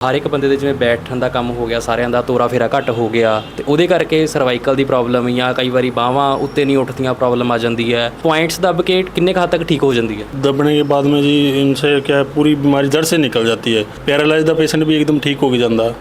ਹਰ ਇੱਕ ਬੰਦੇ ਦੇ ਜਿਵੇਂ ਬੈਠਣ ਦਾ ਕੰਮ ਹੋ ਗਿਆ, ਸਾਰਿਆਂ ਦਾ ਤੋਰਾ ਫੇਰਾ ਘੱਟ ਹੋ ਗਿਆ, ਤੇ ਉਹਦੇ ਕਰਕੇ ਸਰਵਾਈਕਲ ਦੀ ਪ੍ਰੋਬਲਮ ਜਾਂ ਕਈ ਵਾਰੀ ਬਾਹਾਂ ਉੱਤੇ ਨਹੀਂ ਉੱਠਦੀਆਂ ਪ੍ਰੋਬਲਮ ਆ ਜਾਂਦੀ ਹੈ। ਪੁਆਇੰਟਸ दब ਕੇ ਕਿੰਨੇ हद ਤੱਕ ਠੀਕ ਹੋ ਜਾਂਦੀ ਹੈ? दबने के बाद में जी इनसे क्या है पूरी बीमारी जड़ से निकल जाती है ਦਾ ਪੇਸ਼ੈਂਟ ਵੀ ਇੱਕਦਮ ਠੀਕ ਹੋ ਕੇ ਜਾਂਦਾ।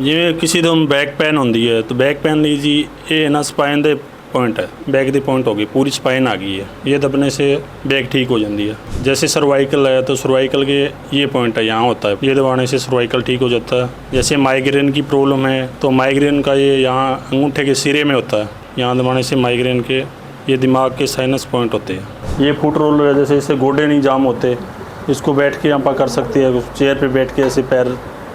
ਜਿਵੇਂ ਕਿਸੇ ਨੂੰ ਬੈਕ ਪੇਨ ਹੁੰਦੀ ਹੈ, ਤਾਂ ਬੈਕ ਪੇਨ ਲਈ ਜੀ ਇਹ ਨਾ ਸਪਾਈਨ ਦੇ पॉइंट है। बैक ਦੀ पॉइंट होगी, पूरी स्पाइन आ गई है। ये दबने से बैक ठीक हो जाती है। जैसे सर्वाइकल है तो सर्वाइकल के ये पॉइंट है, यहाँ होता है। ये दबाने से सर्वाइकल ठीक हो जाता है। जैसे माइग्रेन की प्रॉब्लम है तो माइग्रेन का ये यहाँ अंगूठे के सिरे में होता है। यहाँ दबाने से माइग्रेन के ये दिमाग के साइनस पॉइंट होते हैं। ये फुट रोल है, जैसे इससे गोडे नहीं जाम होते। इसको बैठ के आप कर सकते हैं, चेयर पे बैठ के ऐसे पैर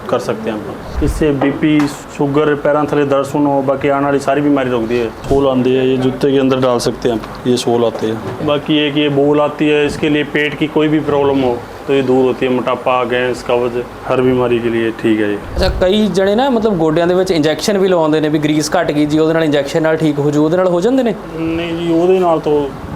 कर सकते हैं आप इससे बीपी शुगर पैरों थले दर्द सुनो बाकी आने वाली सारी बीमारी रोकती है सोल आती है ये जूते के अंदर डाल सकते हैं आप ये सोल आते हैं बाकी एक ये बोल आती है इसके लिए पेट की कोई भी प्रॉब्लम हो तो ये दूर होती है मोटापा गैस कब्ज हर बीमारी के लिए ठीक है ये ਅੱਛਾ ਕਈ ਜਣੇ ਨਾ ਮਤਲਬ ਗੋਡਿਆਂ ਦੇ ਵਿੱਚ ਇੰਜੈਕਸ਼ਨ ਵੀ ਲਵਾਉਂਦੇ ਨੇ ਵੀ ਗਰੀਸ ਘਟ ਗਈ ਜੀ ਉਹਦੇ ਨਾਲ ਇੰਜੈਕਸ਼ਨ ਨਾਲ ਠੀਕ ਹੋ ਜੂ ਉਹਦੇ ਨਾਲ ਹੋ ਜਾਂਦੇ ਨੇ ਨਹੀਂ ਜੀ ਉਹਦੇ ਨਾਲ ਤਾਂ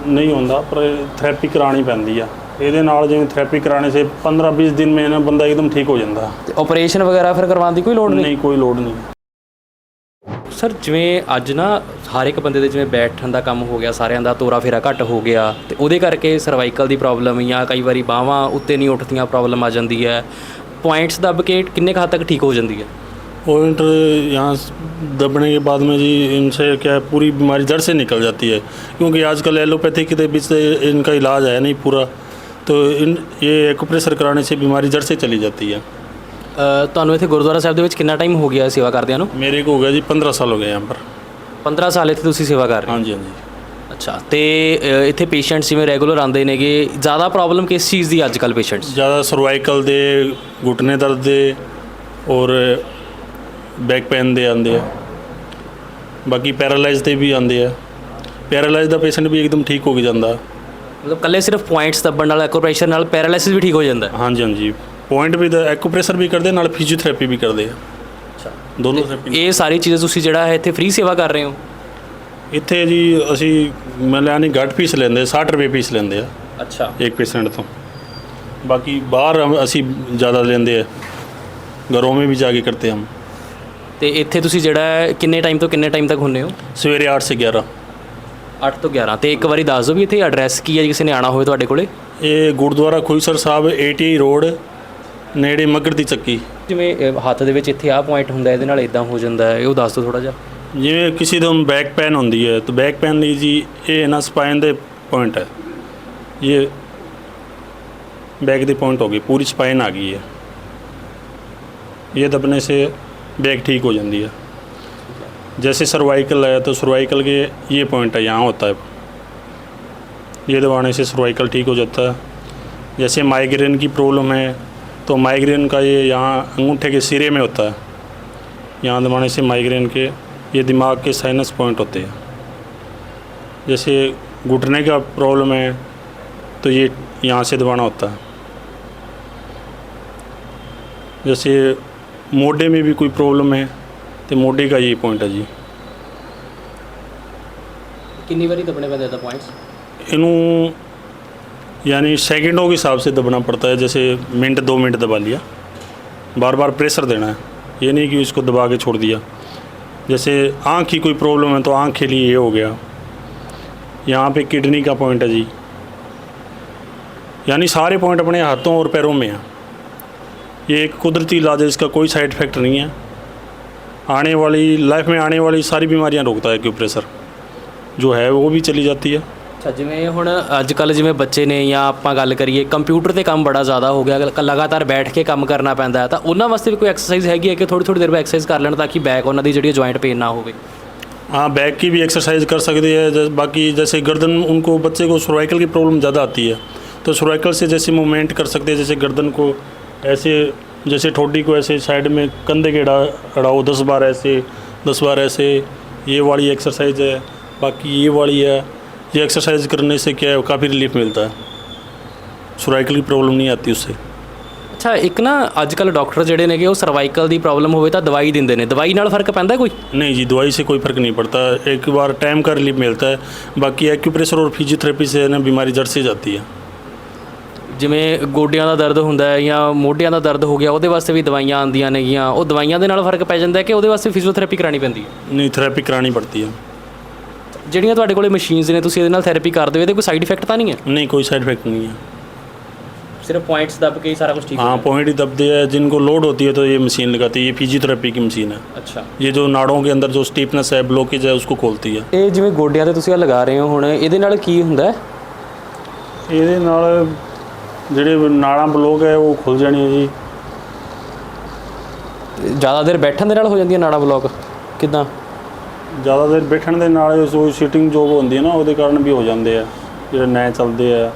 ਨਹੀਂ ਹੁੰਦਾ ਪਰ ਥੈਰੇਪੀ ਕਰਾਣੀ ਪੈਂਦੀ ਆ ਇਹਦੇ ਨਾਲ ਜਿਵੇਂ ਥੈਰੇਪੀ ਕਰਾਣੇ ਸੇ 15-20 ਦਿਨ ਮੇਂ ਬੰਦਾ ਇਕਦਮ ਠੀਕ ਹੋ ਜਾਂਦਾ। ਤੇ ਆਪਰੇਸ਼ਨ ਵਗੈਰਾ ਫਿਰ ਕਰਵਾਉਣ ਦੀ ਕੋਈ ਲੋੜ ਨਹੀਂ? ਨਹੀਂ ਕੋਈ ਲੋੜ ਨਹੀਂ। ਸਰ ਜਿਵੇਂ ਅੱਜ ਨਾ ਹਰ ਇੱਕ ਬੰਦੇ ਦੇ ਜਿਵੇਂ ਬੈਠਣ ਦਾ ਕੰਮ ਹੋ ਗਿਆ ਸਾਰਿਆਂ ਦਾ ਤੋਰਾ ਫੇਰਾ ਘੱਟ ਹੋ ਗਿਆ ਤੇ ਉਹਦੇ ਕਰਕੇ ਸਰਵਾਈਕਲ ਦੀ ਪ੍ਰੋਬਲਮ ਜਾਂ ਕਈ ਵਾਰੀ ਬਾਹਾਂ ਉੱਤੇ ਨਹੀਂ ਉੱਠਦੀਆਂ ਪ੍ਰੋਬਲਮ ਆ ਜਾਂਦੀ ਹੈ। ਪੁਆਇੰਟਸ ਦੱਬ ਕੇ ਕਿੰਨੇ ਹੱਦ ਤੱਕ ਠੀਕ ਹੋ ਜਾਂਦੀ ਹੈ? पॉइंट यहाँ दबने के बाद में जी इनसे क्या है पूरी बीमारी जड़ से निकल जाती है क्योंकि आजकल एलोपैथी के बीच से इनका इलाज है नहीं पूरा तो इन ये एक्यूप्रेशर कराने से बीमारी जड़ से चली जाती है ਅ, ਤੁਹਾਨੂੰ ਇੱਥੇ ਗੁਰਦੁਆਰਾ ਸਾਹਿਬ ਦੇ ਵਿੱਚ ਕਿੰਨਾ ਟਾਈਮ ਹੋ ਗਿਆ ਸੇਵਾ ਕਰਦਿਆਂ ਨੂੰ मेरे को हो गया जी पंद्रह साल हो गए यहाँ पर 15 ਸਾਲ ਇੱਥੇ ਤੁਸੀਂ ਸੇਵਾ ਕਰ ਰਹੇ हाँ जी हाँ जी ਹੋ ਅੱਛਾ ਤੇ ਅ, ਇੱਥੇ ਪੇਸ਼ੈਂਟਸ ਜਿਵੇਂ ਰੈਗੂਲਰ ਆਉਂਦੇ ਨੇਗੇ ਜ਼ਿਆਦਾ ਪ੍ਰੋਬਲਮ ਕਿਸ ਚੀਜ਼ ਦੀ ਅੱਜ ਕੱਲ ਪੇਸ਼ੈਂਟਸ ज़्यादा सर्वाइकल दे घुटने दर्द दे और बैक पेन दे आंदे ਆ ਬਾਕੀ ਪੈਰਾਲਾਈਜ਼ ਦੇ ਵੀ ਆਂਦੇ ਆ ਪੈਰਾਲਾਈਜ਼ ਦਾ ਪੇਸ਼ੈਂਟ ਵੀ ਇੱਕਦਮ ਠੀਕ ਹੋ ਕੇ ਜਾਂਦਾ ਮਤਲਬ ਕੱਲੇ ਸਿਰਫ ਪੁਆਇੰਟਸ ਦੱਬਣ ਨਾਲ ਐਕੋਪ੍ਰੈਸ਼ਰ ਨਾਲ ਪੈਰਾਲਿਸਿਸ ਵੀ ਠੀਕ ਹੋ ਜਾਂਦਾ। ਹਾਂਜੀ ਹਾਂਜੀ। ਪੁਆਇੰਟ ਵੀ ਦਾ ਐਕੂਪ੍ਰੈਸ਼ਰ ਵੀ ਕਰਦੇ ਨਾਲ ਫਿਜ਼ੀਓਥੈਰੇਪੀ ਵੀ ਕਰਦੇ ਆ। ਅੱਛਾ। ਦੋਨੋਂ ਥਰੈਪੀ ਇਹ ਸਾਰੀ ਚੀਜ਼ ਤੁਸੀਂ ਜਿਹੜਾ ਹੈ ਇੱਥੇ ਫ੍ਰੀ ਸੇਵਾ ਕਰ ਰਹੇ ਹੋ? ਇੱਥੇ ਜੀ ਅਸੀਂ ਮੈਂ ਲਿਆ ਨਹੀਂ ਗੱਟ ਪੀਸ ਲੈਂਦੇ 60 ਰੁਪਏ ਪੀਸ ਲੈਂਦੇ ਆ। ਅੱਛਾ। ਇੱਕ ਪੇਸ਼ੈਂਟ ਤੋਂ। ਬਾਕੀ ਬਾਹਰ ਅਸੀਂ ਜ਼ਿਆਦਾ ਲੈਂਦੇ ਆ। ਘਰੋਂ ਵੀ ਜਾ ਕੇ ਕਰਤੇ ਹਾਂ ਤੇ ਇੱਥੇ ਤੁਸੀਂ ਜਿਹੜਾ ਹੈ ਕਿੰਨੇ ਟਾਈਮ ਤੋਂ ਕਿੰਨੇ ਟਾਈਮ ਤੱਕ ਹੁੰਨੇ ਹੋ? ਸਵੇਰੇ 8 से 11 8 ਤੋਂ 11 ਤੇ ਇੱਕ ਵਾਰੀ ਦੱਸ ਦਿਓ ਵੀ ਇੱਥੇ ਐਡਰੈਸ ਕੀ ਹੈ ਜੇ ਕਿਸੇ ਨੇ ਆਣਾ ਹੋਵੇ ਤੁਹਾਡੇ ਕੋਲੇ? ਇਹ ਗੁਰਦੁਆਰਾ ਖੁਈਸਰ ਸਾਹਿਬ 88 ਰੋਡ ਨੇੜੇ ਮਗਰ ਦੀ ਚੱਕੀ। ਜਿਵੇਂ ਹੱਥ ਦੇ ਵਿੱਚ ਇੱਥੇ ਆਹ ਪੁਆਇੰਟ ਹੁੰਦਾ ਇਹਦੇ ਨਾਲ ਇਦਾਂ ਹੋ ਜਾਂਦਾ ਹੈ ਉਹ ਦੱਸ ਦਿਓ ਥੋੜਾ ਜਿਹਾ। ਜਿਵੇਂ ਕਿਸੇ ਦਾ ਬੈਕ ਪੈਨ ਹੁੰਦੀ ਹੈ ਤਾਂ ਬੈਕ ਪੈਨ ਲਈ ਜੀ ਇਹ ਨਾ ਸਪਾਈਨ ਦੇ ਪੁਆਇੰਟ ਹੈ। ਇਹ ਬੈਕ ਦੇ ਪੁਆਇੰਟ ਹੋ ਗਈ ਪੂਰੀ ਸਪਾਈਨ ਆ ਗਈ ਹੈ। ਇਹ ਦਬਨੇ ਸੇ ਬੈਕ ਠੀਕ ਹੋ ਜਾਂਦੀ ਹੈ। जैसे सर्वाइकल है तो सर्वाइकल के ये पॉइंट है, यहाँ होता है। ये दबाने से सर्वाइकल ठीक हो जाता है। जैसे माइग्रेन की प्रॉब्लम है तो माइग्रेन का ये यहाँ अंगूठे के सिरे में होता है। यहाँ दबाने से माइग्रेन के ये दिमाग के साइनस पॉइंट होते हैं। जैसे घुटने का प्रॉब्लम है तो ये यहाँ से दबाना होता है। जैसे मोढे में भी कोई प्रॉब्लम है तो मोढे का ये पॉइंट है जी ਕਿੰਨੀ ਵਾਰੀ ਦੱਬਣੇ ਪੈਂਦੇ ਇਹਦਾ ਪੁਆਇੰਟਸ इनू यानी सेकंडों के हिसाब से दबना पड़ता है जैसे मिनट दो मिनट दबा लिया बार बार प्रेशर देना है ये नहीं कि इसको दबा के छोड़ दिया जैसे आँख की कोई प्रॉब्लम है तो आँख के लिए ये हो गया यहाँ पे किडनी का पॉइंट है जी यानी सारे पॉइंट अपने हाथों और पैरों में हैं ये एक कुदरती इलाज है इसका कोई साइड इफेक्ट नहीं है आने वाली लाइफ में आने वाली सारी बीमारियां रोकता है एक्यूप्रेशर जो है वो भी चली जाती है ਅੱਛਾ ਜਿਵੇਂ ਹੁਣ ਅੱਜ ਕੱਲ ਜਿਵੇਂ ਬੱਚੇ ਨੇ ਜਾਂ ਆਪਾਂ ਗੱਲ ਕਰੀਏ ਕੰਪਿਊਟਰ ਤੇ ਕੰਮ ਬੜਾ ਜ਼ਿਆਦਾ ਹੋ ਗਿਆ ਲ- ਲਗਾਤਾਰ ਬੈਠ ਕੇ ਕੰਮ ਕਰਨਾ ਪੈਂਦਾ ਹੈ ਤਾਂ ਉਹਨਾਂ ਵਾਸਤੇ ਵੀ ਕੋਈ ਐਕਸਰਸਾਈਜ਼ ਹੈਗੀ ਹੈ ਕਿ ਥੋੜੀ ਥੋੜੀ ਦੇਰ ਬਾਅਦ ਐਕਸਰਸਾਈਜ਼ ਕਰ ਲੈਣ ਤਾਂ ਕਿ ਬੈਕ ਉਹਨਾਂ ਦੀ ਜਿਹੜੀ ਜੁਆਇੰਟ ਪੇਨ ਨਾ ਹੋਵੇ हाँ बैक की भी एक्सरसाइज कर सकते हैं जैसे बाकी जैसे गर्दन उनको बच्चे को सर्वाइकल की प्रॉब्लम ज़्यादा आती है तो सर्वाइकल से जैसे मूवमेंट कर सकते हैं जैसे गर्दन को ऐसे जैसे ठोडी को ऐसे साइड में कंधे के अड़ा अड़ाओ दस बार ऐसे दस बार ऐसे ये वाली एक्सरसाइज है बाकी ये वाली है ये एक्सरसाइज करने से क्या है काफ़ी रिलीफ मिलता है सर्वाइकल की प्रॉब्लम नहीं आती उससे ਅੱਛਾ ਇੱਕ ਨਾ ਅੱਜ ਕੱਲ ਡਾਕਟਰ ਜਿਹੜੇ ਨੇਗੇ ਉਹ ਸਰਵਾਈਕਲ ਦੀ ਪ੍ਰੋਬਲਮ ਹੋਵੇ ਤਾਂ ਦਵਾਈ ਦਿੰਦੇ ਨੇ ਦਵਾਈ ਨਾਲ ਫਰਕ ਪੈਂਦਾ ਕੋਈ नहीं जी दवाई से कोई फ़र्क नहीं पड़ता एक बार टाइम का रिलीफ मिलता है बाकी एक्यूप्रेशर और फिजियोथेरेपी से ना बीमारी जड़ से जाती है ਜਿਵੇਂ ਗੋਡਿਆਂ ਦਾ ਦਰਦ ਹੁੰਦਾ ਹੈ ਜਾਂ ਮੋਢਿਆਂ ਦਾ ਦਰਦ ਹੋ ਗਿਆ ਉਹਦੇ ਵਾਸਤੇ ਵੀ ਦਵਾਈਆਂ ਆਉਂਦੀਆਂ ਨੇਗੀਆਂ ਉਹ ਦਵਾਈਆਂ ਦੇ ਨਾਲ ਫਰਕ ਪੈ ਜਾਂਦਾ ਹੈ ਕਿ ਉਹਦੇ ਵਾਸਤੇ ਫਿਜ਼ੀਓਥੈਰੇਪੀ ਕਰਾਣੀ ਪੈਂਦੀ ਹੈ नहीं थेरेपी करानी पड़ती है ਜਿਹੜੀਆਂ ਤੁਹਾਡੇ ਕੋਲੇ ਮਸ਼ੀਨਸ ਨੇ ਤੁਸੀਂ ਇਹਦੇ ਨਾਲ ਥੈਰੇਪੀ ਕਰਦੇ ਹੋ ਇਹਦੇ ਕੋਈ ਸਾਈਡ ਇਫੈਕਟ ਤਾਂ ਨਹੀਂ ਹੈ नहीं कोई साइड इफेक्ट नहीं है ਸਿਰਫ ਪੁਆਇੰਟਸ ਦੱਬ ਕੇ ਹੀ ਸਾਰਾ ਕੁਝ ਠੀਕ हाँ पॉइंट ही दबते हैं जिनको लोड होती है तो ये मशीन लगाती है ये फिजियोथेरेपी की मशीन है ਅੱਛਾ ये जो नाड़ों के अंदर जो स्टीफनेस है ब्लॉकेज है उसको खोलती है ਇਹ ਜਿਵੇਂ ਗੋਡਿਆਂ ਤੇ ਤੁਸੀਂ ਆ ਲਗਾ ਰਹੇ ਹੋ ਹੁਣ ਇਹਦੇ ਨਾਲ ਕੀ ਹੁੰਦਾ ਹੈ ਇਹਦੇ ਨਾਲ ਜਿਹੜੇ ਨਾਲਾਂ ਬਲੋਕ ਹੈ ਉਹ ਖੁੱਲ ਹੈ ਜੀ। ਜ਼ਿਆਦਾ ਦੇਰ ਬੈਠਣ ਦੇ ਨਾਲ ਹੋ ਜਾਂਦੀ ਹੈ ਨਾੜਾ ਬਲੋਕ? ਕਿਦਾਂ? ਜ਼ਿਆਦਾ ਦੇਰ ਬੈਠਣ ਦੇ ਨਾਲ ਜੋ ਸੀਟਿੰਗ ਜੋਬ ਹੁੰਦੀ ਹੈ ਨਾ ਉਹਦੇ ਕਾਰਨ ਵੀ ਹੋ ਜਾਂਦੇ ਆ ਜਿਹੜੇ ਨਏ ਚੱਲਦੇ ਆ।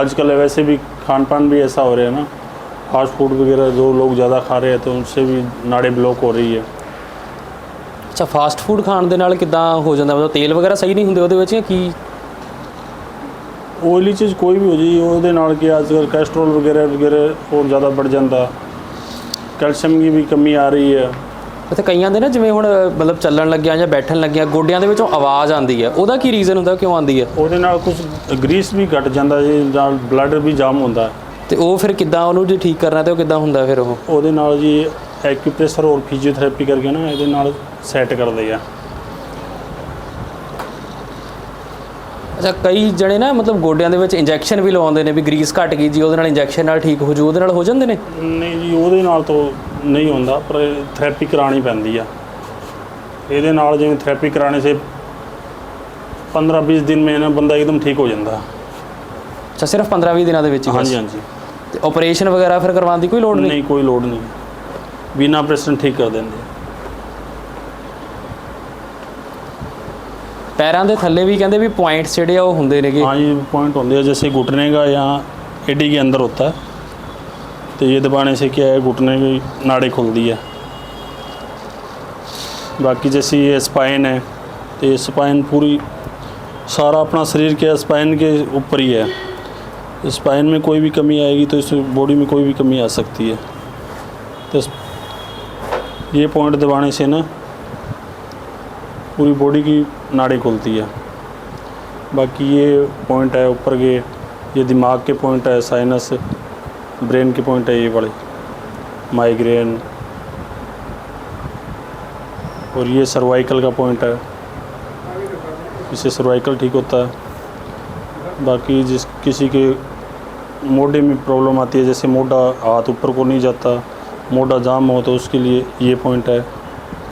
ਅੱਜ ਕੱਲ੍ਹ ਵੈਸੇ ਵੀ ਖਾਣ ਪਾਨ ਵੀ ਐਸਾ ਹੋ ਰਿਹਾ ਨਾ ਫਾਸਟ ਫੂਡ ਵਗੈਰਾ ਜੋ ਲੋਕ ਜ਼ਿਆਦਾ ਖਾ ਰਹੇ ਆ ਤਾਂ ਉਸੇ ਵੀ ਨਾੜੇ ਬਲੋਕ ਹੋ ਰਹੀ ਹੈ। ਅੱਛਾ ਫਾਸਟ ਫੂਡ ਖਾਣ ਦੇ ਨਾਲ ਕਿਦਾਂ ਹੋ ਜਾਂਦਾ? ਮਤਲਬ ਤੇਲ ਵਗੈਰਾ ਸਹੀ ਨਹੀਂ ਹੁੰਦੇ ਉਹਦੇ ਵਿੱਚ ਜਾਂ ਕੀ ਓਇਲੀ ਚੀਜ਼ ਕੋਈ ਵੀ ਹੋ ਜੀ ਉਹਦੇ ਨਾਲ ਕੀ ਅੱਜ ਕੱਲ੍ਹ ਕੋਲੇਸਟ੍ਰੋਲ ਵਗੈਰਾ ਵਗੈਰਾ ਹੋਰ ਜ਼ਿਆਦਾ ਵੱਧ ਜਾਂਦਾ। ਕੈਲਸ਼ੀਅਮ ਦੀ ਵੀ ਕਮੀ ਆ ਰਹੀ ਹੈ। ਇੱਥੇ ਕਈਆਂ ਦੇ ਨਾ ਜਿਵੇਂ ਹੁਣ ਮਤਲਬ ਚੱਲਣ ਲੱਗਿਆ ਜਾਂ ਬੈਠਣ ਲੱਗਿਆ ਗੋਡਿਆਂ ਦੇ ਵਿੱਚੋਂ ਆਵਾਜ਼ ਆਉਂਦੀ ਹੈ। ਉਹਦਾ ਕੀ ਰੀਜ਼ਨ ਹੁੰਦਾ ਕਿਉਂ ਆਉਂਦੀ ਹੈ? ਉਹਦੇ ਨਾਲ ਕੁਝ ਗਰੀਸ ਵੀ ਘਟ ਜਾਂਦਾ ਜੀ ਨਾਲ ਬਲੱਡ ਵੀ ਜਾਮ ਹੁੰਦਾ। ਤੇ ਉਹ ਫਿਰ ਕਿੱਦਾਂ ਉਹਨੂੰ ਜੇ ਠੀਕ ਕਰਨਾ ਤੇ ਉਹ ਕਿੱਦਾਂ ਹੁੰਦਾ ਫਿਰ ਉਹ? ਉਹਦੇ ਨਾਲ ਜੀ ਐਕਿਊਪ੍ਰੈਸ਼ਰ ਔਰ ਫਿਜ਼ੀਓਥੈਰੇਪੀ ਕਰਕੇ ਨਾ ਇਹਦੇ ਨਾਲ ਸੈੱਟ ਕਰਦੇ ਆ। ਅੱਛਾ ਕਈ ਜਣੇ ਨਾ ਮਤਲਬ ਗੋਡਿਆਂ ਦੇ ਵਿੱਚ ਇੰਜੈਕਸ਼ਨ ਵੀ ਲਵਾਉਂਦੇ ਨੇ ਵੀ ਗਰੀਸ ਘਟ ਗਈ ਜੀ ਉਹਦੇ ਨਾਲ ਇੰਜੈਕਸ਼ਨ ਨਾਲ ਠੀਕ ਹੋ ਜੂ ਉਹਦੇ ਨਾਲ ਹੋ ਜਾਂਦੇ ਨੇ? ਨਹੀਂ ਜੀ ਉਹਦੇ ਨਾਲ ਤਾਂ ਨਹੀਂ ਹੁੰਦਾ ਪਰ ਥੈਰੇਪੀ ਕਰਾਣੀ ਪੈਂਦੀ ਆ। ਇਹਦੇ ਨਾਲ ਜਿਵੇਂ ਥੈਰੇਪੀ ਕਰਾਣੇ ਸੇ 15-20 ਦਿਨ में ना ਬੰਦਾ ਇੱਕਦਮ ਠੀਕ ਹੋ ਜਾਂਦਾ। ਅੱਛਾ ਸਿਰਫ 15-20 ਦਿਨਾਂ ਦੇ ਵਿੱਚ ਹੀ ਬਸ? ਹਾਂਜੀ ਹਾਂਜੀ। ਤੇ ਆਪਰੇਸ਼ਨ ਵਗੈਰਾ ਫਿਰ ਕਰਵਾਉਣ ਦੀ ਕੋਈ ਲੋੜ ਨਹੀਂ? ਨਹੀਂ ਕੋਈ ਲੋੜ ਨਹੀਂ। ਬਿਨਾ ਆਪਰੇਸ਼ਨ ਠੀਕ ਕਰ ਦਿੰਦੇ। ਪੈਰਾਂ ਦੇ ਥੱਲੇ ਵੀ ਕਹਿੰਦੇ ਵੀ ਪੁਆਇੰਟਸ ਜਿਹੜੇ ਆ ਉਹ ਹੁੰਦੇ ਨੇਗੇ हाँ ये पॉइंट होते हैं जैसे घुटने का यहाँ एडी के अंदर होता है तो ये दबाने से क्या है घुटने की नाड़ी खुलती है बाकी जैसे ये स्पाइन है तो ये स्पाइन पूरी सारा अपना शरीर क्या है स्पाइन के ऊपर ही है स्पाइन में कोई भी कमी आएगी तो इस बॉडी में कोई भी कमी आ सकती है तो इस- ये पॉइंट दबाने से ना पूरी बॉडी की नाड़ी खुलती है। बाकी ये पॉइंट है, ऊपर के, ये दिमाग के पॉइंट है साइनस ब्रेन के पॉइंट है, ये बड़े माइग्रेन और ये सर्वाइकल का पॉइंट है। इससे सर्वाइकल ठीक होता है। बाकी जिस किसी के मोढे में प्रॉब्लम आती है, जैसे मोढा हाथ ऊपर को नहीं जाता, मोढा जाम हो तो उसके लिए ये पॉइंट है।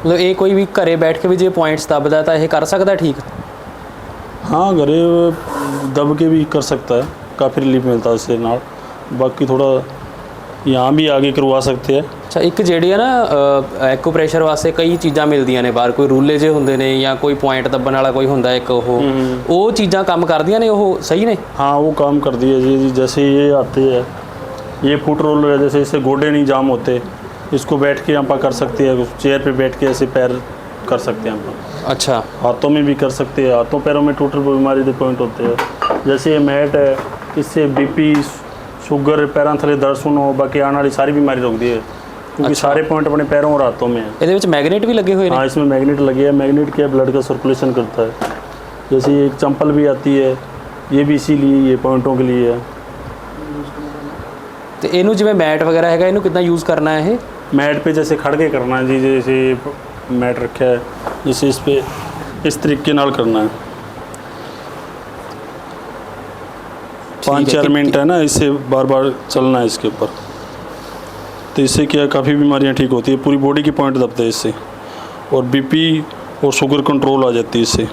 ਮਤਲਬ ਇਹ ਕੋਈ ਵੀ ਘਰੇ ਬੈਠ ਕੇ ਵੀ ਜੇ ਪੁਆਇੰਟਸ ਦੱਬਦਾ ਤਾਂ ਇਹ ਕਰ ਸਕਦਾ ਠੀਕ हाँ घरे दब के भी कर सकता है काफ़ी रिलीफ मिलता है इससे नाल बाकी थोड़ा यहाँ भी आगे करवा सकते हैं ਅੱਛਾ ਇੱਕ ਜਿਹੜੀ ਆ ਨਾ ਐਕੂਪ੍ਰੈਸ਼ਰ ਵਾਸਤੇ ਕਈ ਚੀਜ਼ਾਂ ਮਿਲਦੀਆਂ ਨੇ ਬਾਹਰ ਕੋਈ ਰੂਲੇ ਜੇ ਹੁੰਦੇ ਨੇ ਜਾਂ ਕੋਈ ਪੁਆਇੰਟ ਦੱਬਣ ਵਾਲਾ ਕੋਈ ਹੁੰਦਾ ਇੱਕ ਉਹ ਉਹ ਚੀਜ਼ਾਂ ਕੰਮ ਕਰਦੀਆਂ ਨੇ ਉਹ ਸਹੀ ਨੇ हाँ वो काम कर दिए जी जी जैसे ये आते हैं ये फुट रोलर है जैसे इससे गोडे नहीं जाम होते इसको बैठ के यहाँ पर कर सकते हैं चेयर पे बैठ के ऐसे पैर कर सकते हैं हम ਅੱਛਾ हाथों में भी कर सकते हैं हाथों पैरों में टोटल बीमारी के पॉइंट होते हैं जैसे ये मैट है इससे बीपी शुगर पैरों थले दर्द सुनो बाकी आने वाली सारी बीमारी रोकती है क्योंकि अच्छा। सारे पॉइंट अपने पैरों और हाथों में है ਇਹਦੇ ਵਿੱਚ ਮੈਗਨੇਟ भी लगे हुए ਨੇ हाँ इसमें मैग्नेट लगे है मैग्नेट क्या ब्लड का सर्कुलेशन करता है जैसे ये एक चंपल भी आती है ये भी इसीलिए ये पॉइंटों के लिए है ਤੇ ਇਹਨੂੰ ਜਿਵੇਂ ਮੈਟ ਵਗੈਰਾ ਹੈਗਾ ਇਹਨੂੰ ਕਿੱਦਾਂ ਯੂਜ਼ ਕਰਨਾ ਹੈ ਇਹ मैट पे जैसे खड़ के करना है जी जैसे मैट रखा है जैसे इस पे इस तरीके नाल करना है। पाँच चार मिनट है। ना इससे बार बार चलना है इसके ऊपर। तो इससे क्या काफ़ी बीमारियाँ ठीक होती है पूरी बॉडी की पॉइंट दबते हैं इससे। और बीपी और शुगर कंट्रोल आ जाती है इससे।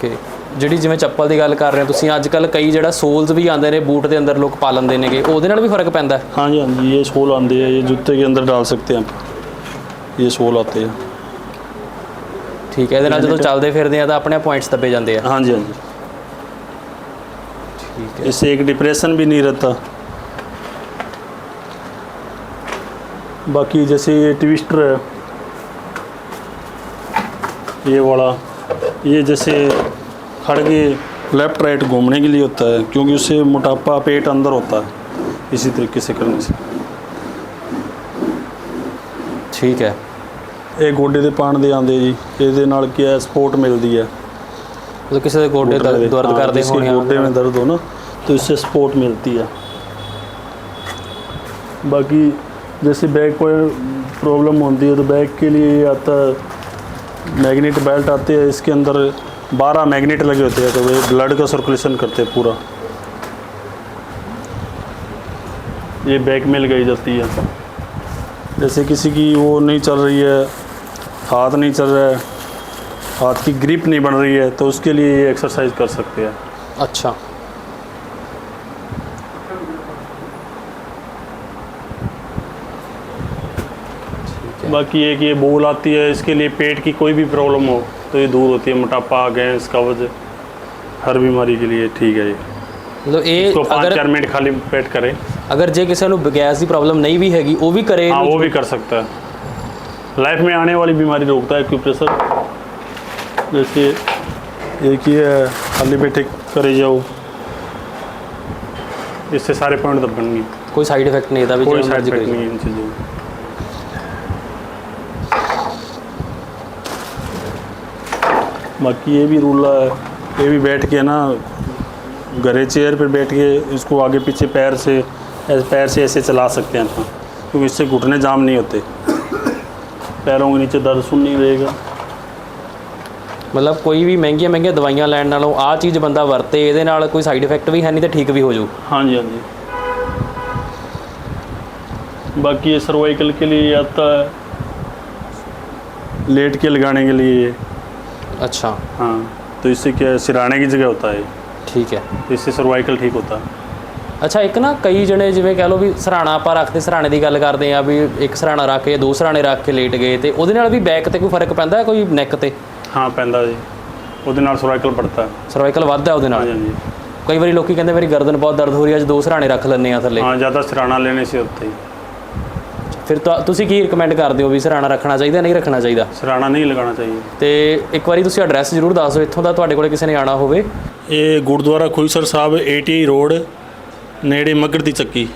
ਕਿ ਜਿਹੜੀ ਜਿਵੇਂ ਚੱਪਲ ਦੀ ਗੱਲ ਕਰ ਰਹੇ ਹੋ ਤੁਸੀਂ ਅੱਜ ਕੱਲ ਕਈ ਜਿਹੜਾ ਸੋਲਸ ਵੀ ਆਉਂਦੇ ਨੇ ਬੂਟ ਦੇ ਅੰਦਰ ਲੋਕ ਪਾ ਲੈਂਦੇ ਨੇਗੇ ਉਹਦੇ ਨਾਲ ਵੀ ਫਰਕ ਪੈਂਦਾ ਹੈ? हाँ जी हाँ जी ये सोल आते हैं ये जूते के अंदर डाल सकते हैं आप ये सोल आते हैं ਠੀਕ ਹੈ ਇਹਦੇ ਨਾਲ ਜਦੋਂ ਚੱਲਦੇ ਫਿਰਦੇ ਆ ਤਾਂ ਆਪਣੇ ਪੁਆਇੰਟਸ ਦੱਬੇ ਜਾਂਦੇ ਆ हाँ जी हाँ जी ਠੀਕ ਹੈ इससे एक डिप्रेशन भी नहीं रहता बाकी जैसे ये ट्विस्टर है ये वाला ये जैसे खड़ के लेफ्ट राइट घूमने के लिए होता है क्योंकि उससे मोटापा पेट अंदर होता है इसी तरीके से करने से ਠੀਕ ਹੈ ਇਹ ਗੋਡੇ ਦੇ ਪਾਣ ਦੇ ਆਂਦੇ ਜੀ ਇਹਦੇ ਨਾਲ ਕੀ ਹੈ ਸਪੋਰਟ ਮਿਲਦੀ ਹੈ ਮਤਲਬ ਕਿਸੇ ਦੇ ਗੋਡੇ घुटने ਦਰਦ में- ਦਰਦ हाँ, ਕਰਦੇ जिसके ਹੋਣੇ गोडे में दर्द हो ना तो इससे सपोर्ट मिलती है बाकी जैसे बैक पर प्रॉब्लम होती है तो बैक के लिए ये आता है मैग्नेट बेल्ट आते हैं इसके अंदर बारह मैग्नेट लगे होते हैं तो वे ब्लड का सर्कुलेशन करते हैं पूरा। ये बैक में लगाई जाती है। जैसे किसी की वो नहीं चल रही है, हाथ नहीं चल रहा है, हाथ की ग्रिप नहीं बन रही है तो उसके लिए ये एक्सरसाइज कर सकते हैं। ਅੱਛਾ बाकी एक ये बोल आती है इसके लिए पेट की कोई भी प्रॉब्लम हो तो ये दूर होती है मोटापा गैस कब्ज हर बीमारी के लिए ठीक है ये ਮਤਲਬ ਇਹ इसको पाँच ਅਗਰ चार मिनट खाली पेट करें ਅਗਰ ਜੇ ਕਿਸੇ ਨੂੰ ਗੈਸ ਦੀ ਪ੍ਰੋਬਲਮ ਨਹੀਂ ਵੀ ਹੈਗੀ ਉਹ ਵੀ ਕਰੇ हाँ ਇਹਨੂੰ? वो भी कर सकता है लाइफ में आने वाली बीमारी रोकता है एक्यूप्रेशर जैसे एक ये है खाली बैठे करे जाओ इससे सारे पॉइंट दबेंगे ਕੋਈ ਸਾਈਡ ਇਫੈਕਟ ਨਹੀਂ ਇਹਦਾ ਵੀ कोई ਜਿਹੜਾ साइड ਮਰਜ਼ੀ इफेक्ट ਕਰੇ नहीं है इन चीज़ों बाकी ये भी रूल है ये भी बैठ के ना घरे चेयर पर बैठ के इसको आगे पीछे पैर से ऐसे पैर से ऐसे चला सकते हैं अपना क्योंकि इससे घुटने जाम नहीं होते पैरों के नीचे दर्द सुन नहीं रहेगा ਮਤਲਬ ਕੋਈ ਵੀ ਮਹਿੰਗੀਆਂ ਮਹਿੰਗੀਆਂ ਦਵਾਈਆਂ ਲੈਣ ਨਾਲੋਂ ਆਹ ਚੀਜ਼ ਬੰਦਾ ਵਰਤੇ ਇਹਦੇ ਨਾਲ ਕੋਈ ਸਾਈਡ ਇਫੈਕਟ ਵੀ ਹੈ ਨਹੀਂ ਤੇ ਠੀਕ ਵੀ ਹੋ ਜਾਊ हाँ जी हाँ जी बाकी ये सर्वाइकल के लिए आता है लेट के लगाने के लिए ये ਅੱਛਾ हाँ तो इससे क्या है सिराने की जगह होता है ਠੀਕ ਹੈ तो इससे सर्वाइकल ठीक होता है ਅੱਛਾ ਇੱਕ ਨਾ ਕਈ ਜਣੇ ਜਿਵੇਂ ਕਹਿ ਲਓ ਵੀ ਸਰਾਣਾ ਆਪਾਂ ਰੱਖਦੇ ਸਰਾਣੇ ਦੀ ਗੱਲ ਕਰਦੇ ਆ ਵੀ ਇੱਕ ਸਰਾਣਾ ਰੱਖ ਕੇ ਦੋ ਸਰਾਣੇ ਰੱਖ ਕੇ ਲੇਟ ਗਏ ਤੇ ਉਹਦੇ ਨਾਲ ਵੀ ਬੈਕ ਤੇ ਕੋਈ ਫਰਕ ਪੈਂਦਾ ਹੈ ਕੋਈ ਨੈਕ ਤੇ हाँ पैंदा जी ਉਹਦੇ ਨਾਲ ਸਰਵਾਈਕਲ ਪੜਤਾ ਹੈ ਸਰਵਾਈਕਲ ਵੱਧਦਾ ਉਹਦੇ हाँ ਨਾਲ जी हाँ जी ਕਈ ਵਾਰੀ ਲੋਕੀ ਕਹਿੰਦੇ ਮੇਰੀ ਗਰਦਨ ਬਹੁਤ ਦਰਦ ਹੋ ਰਹੀ ਹੈ ਅੱਜ ਦੋ ਸਰਾਣੇ ਰੱਖ ਲੈਂਦੇ ਆ ਥੱਲੇ हाँ ज़्यादा सिराना लेने से होता ही ਫਿਰ ਤੁਹਾ- ਤੁਸੀਂ ਕੀ ਰਿਕਮੈਂਡ ਕਰਦੇ ਹੋ ਵੀ ਸਰਾਣਾ ਰੱਖਣਾ ਚਾਹੀਦਾ ਨਹੀਂ ਰੱਖਣਾ ਚਾਹੀਦਾ? ਸਰਾਣਾ ਨਹੀਂ ਲਗਾਉਣਾ ਚਾਹੀਦਾ। ਤੇ ਇੱਕ ਵਾਰੀ ਤੁਸੀਂ ਐਡਰੈਸ ਜ਼ਰੂਰ ਦੱਸ ਦਿਓ ਇੱਥੋਂ ਦਾ ਤੁਹਾਡੇ ਕੋਲੇ ਕਿਸੇ ਨੇ ਆਣਾ ਹੋਵੇ। ਇਹ ਗੁਰਦੁਆਰਾ ਖੁਸਰ ਸਾਹਿਬ ਏਟੀਆਈ ਰੋਡ ਨੇੜੇ ਮਗਰ ਦੀ ਚੱਕੀ।